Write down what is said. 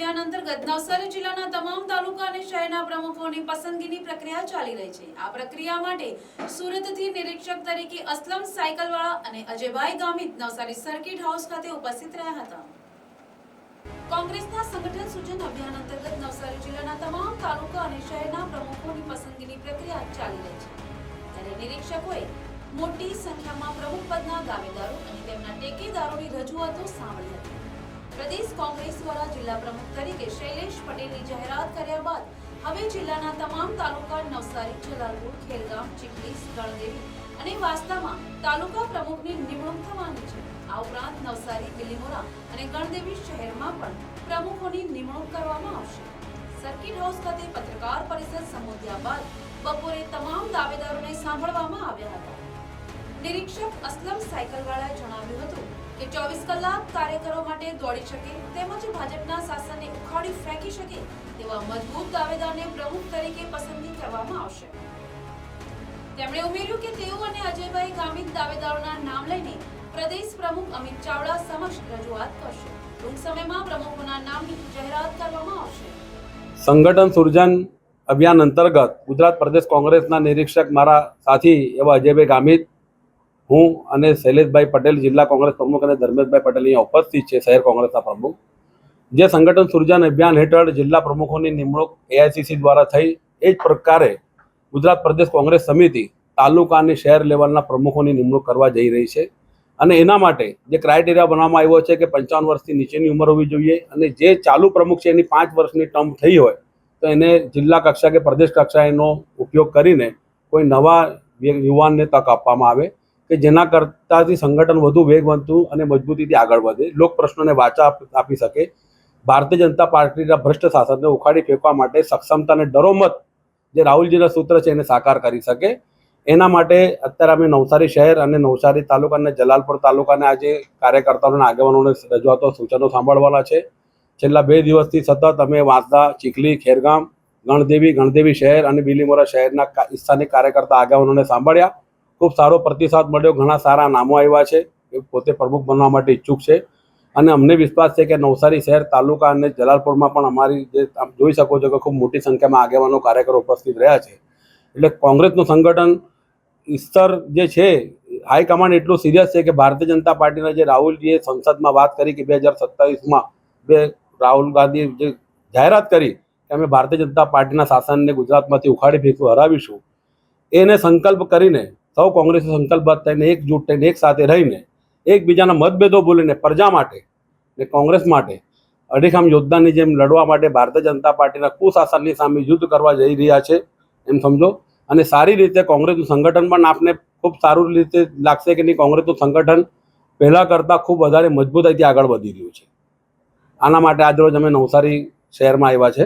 અભિયાન અંતર્ગત નવસારી જિલ્લાના તમામ તાલુકા અને શહેરના પ્રમુખોની પસંદગીની પ્રક્રિયા ચાલી રહી છે. આ પ્રક્રિયા માટે સુરતથી નિરીક્ષક તરીકે અસલમ સાયકલવાળા અને અજયભાઈ ગામિત નવસારી સર્કિટ હાઉસ ખાતે ઉપસ્થિત રહ્યા હતા. કોંગ્રેસના સંગઠન સૂચન અભિયાન અંતર્ગત નવસારી જિલ્લાના તમામ તાલુકા અને શહેરના પ્રમુખોની પસંદગીની પ્રક્રિયા ચાલી રહી છે. ત્યારે નિરીક્ષકોએ મોટી સંખ્યામાં પ્રમુખ પદના દાવેદારો અને તેમના ટેકેદારોની રજૂઆતો સાંભળી હતી. પ્રદેશ કોંગ્રેસ દ્વારા જિલ્લા પ્રમુખ તરીકે શૈલેષ પટેલની જાહેરાત કર્યા બાદ હવે જિલ્લાના તમામ તાલુકા નવસારી, જલાલપુર, ખેલગામ, ચીખલી ગણદેવી અને વાસ્તામાં તાલુકા પ્રમુખની નિમણૂક થવાની છે. આ ઉપરાંત નવસારી બિલીમોરા અને ગણદેવી શહેરમાં પણ પ્રમુખોની નિમણૂક કરવામાં આવશે. સર્કિટ હાઉસ ખાતે પત્રકાર પરિષદ સંબોધ્યા બાદ બપોરે તમામ દાવેદારોને સાંભળવામાં આવ્યા હતા. નિરીક્ષક અસલમ સાયકલવાળાએ જણાવ્યું હતું કે ચોવીસ કલાક કાર્યકરો માટે દોડી શકે તેમજ ભાજપના શાસનને ઉખાડી ફેંકી શકે તેવા મજબૂત દાવેદારને પ્રમુખ તરીકે પસંદગી કરવામાં આવશે. તેમણે ઉમેર્યું કે તેઓ અને અજયભાઈ ગામિત દાવેદારોના નામ લઈને પ્રદેશ પ્રમુખ અમિત ચાવડા સમક્ષ રજૂઆત કરશે. ટૂંક સમયમાં પ્રમુખોના નામની જાહેરાત કરવામાં આવશે. સંગઠન સૃજન અભિયાન અંતર્ગત ગુજરાત પ્રદેશ કોંગ્રેસના નિરીક્ષક મારા સાથી એવા અજયભાઈ ગામિત હું અને શૈલેષભાઈ પટેલ જિલ્લા કોંગ્રેસ પ્રમુખ અને ધર્મેશભાઈ પટેલ અહીંયા ઉપસ્થિત છે શહેર કોંગ્રેસના પ્રમુખ. જે સંગઠન સૃજન અભિયાન હેઠળ જિલ્લા પ્રમુખોની નિમણૂક એઆઈસીસી દ્વારા થઈ, એ જ પ્રકારે ગુજરાત પ્રદેશ કોંગ્રેસ સમિતિ તાલુકા અને શહેર લેવલના પ્રમુખોની નિમણૂક કરવા જઈ રહી છે. અને એના માટે જે ક્રાઇટેરિયા બનાવવામાં આવ્યો છે કે પંચાવન વર્ષથી નીચેની ઉંમર હોવી જોઈએ અને જે ચાલુ પ્રમુખ છે એની પાંચ વર્ષની ટર્મ થઈ હોય, તો એને જિલ્લા કક્ષા કે પ્રદેશ કક્ષાએનો ઉપયોગ કરીને કોઈ નવા યુવાનને તક આપવામાં આવે. કે જેના કરતાથી સંગઠન વધુ વેગવંતું અને મજબૂતીથી આગળ વધે. લોક પ્રશ્નોને વાચા આપી શકે. ભારતીય જનતા પાર્ટીના ભ્રષ્ટ શાસનને ઉખાડી ફેંકવા માટે સક્ષમતા અને ડરોમત જે રાહુલજીના સૂત્ર છે એને સાકાર કરી શકે. એના માટે અત્યારે અમે નવસારી શહેર અને નવસારી તાલુકા અને જલાલપુર તાલુકાના આજે કાર્યકર્તાઓના, આગેવાનોને રજૂઆતો સૂચનો સાંભળવાના છે. છેલ્લા બે દિવસથી સતત અમે વાંસદા, ચીખલી, ખેરગામ, ગણદેવી ગણદેવી શહેર અને બિલીમોરા શહેરના સ્થાનિક કાર્યકર્તા, આગેવાનોને સાંભળ્યા. ખૂબ સારો પ્રતિસાદ મળ્યો. ઘણા સારા નામો આવ્યા છે, એ પોતે પ્રમુખ બનવા માટે ઈચ્છુક છે. અને અમને વિશ્વાસ છે કે નવસારી શહેર, તાલુકા અને જલાલપુરમાં પણ અમારી જે આપ જોઈ શકો છો કે ખૂબ મોટી સંખ્યામાં આગેવાનો, કાર્યકરો ઉપસ્થિત રહ્યા છે. એટલે કોંગ્રેસનું સંગઠન સ્તર જે છે હાઈકમાન્ડ એટલું સિરિયસ છે કે ભારતીય જનતા પાર્ટીના જે રાહુલજીએ સંસદમાં વાત કરી કે બે હજાર સત્તાવીસમાં બે રાહુલ ગાંધી જે જાહેરાત કરી કે અમે ભારતીય જનતા પાર્ટીના શાસનને ગુજરાતમાંથી ઉખાડી ફેંકવું હરાવીશું, એને સંકલ્પ કરીને સૌ કોંગ્રેસે સંકલ્પબદ્ધ થઈને એકજૂટ થઈને એક સાથે રહીને એકબીજાના મતભેદો ભૂલીને પ્રજા માટે ને કોંગ્રેસ માટે અડીખામ યોદ્ધાની જેમ લડવા માટે ભારતીય જનતા પાર્ટીના કુશાસનની સામે યુદ્ધ કરવા જઈ રહ્યા છે, એમ સમજો. અને સારી રીતે કોંગ્રેસનું સંગઠન પણ આપને ખૂબ સારું રીતે લાગશે કે નહીં, કોંગ્રેસનું સંગઠન પહેલાં કરતાં ખૂબ વધારે મજબૂતાઈથી આગળ વધી રહ્યું છે. આના માટે આજરોજ અમે નવસારી શહેરમાં આવ્યા છે.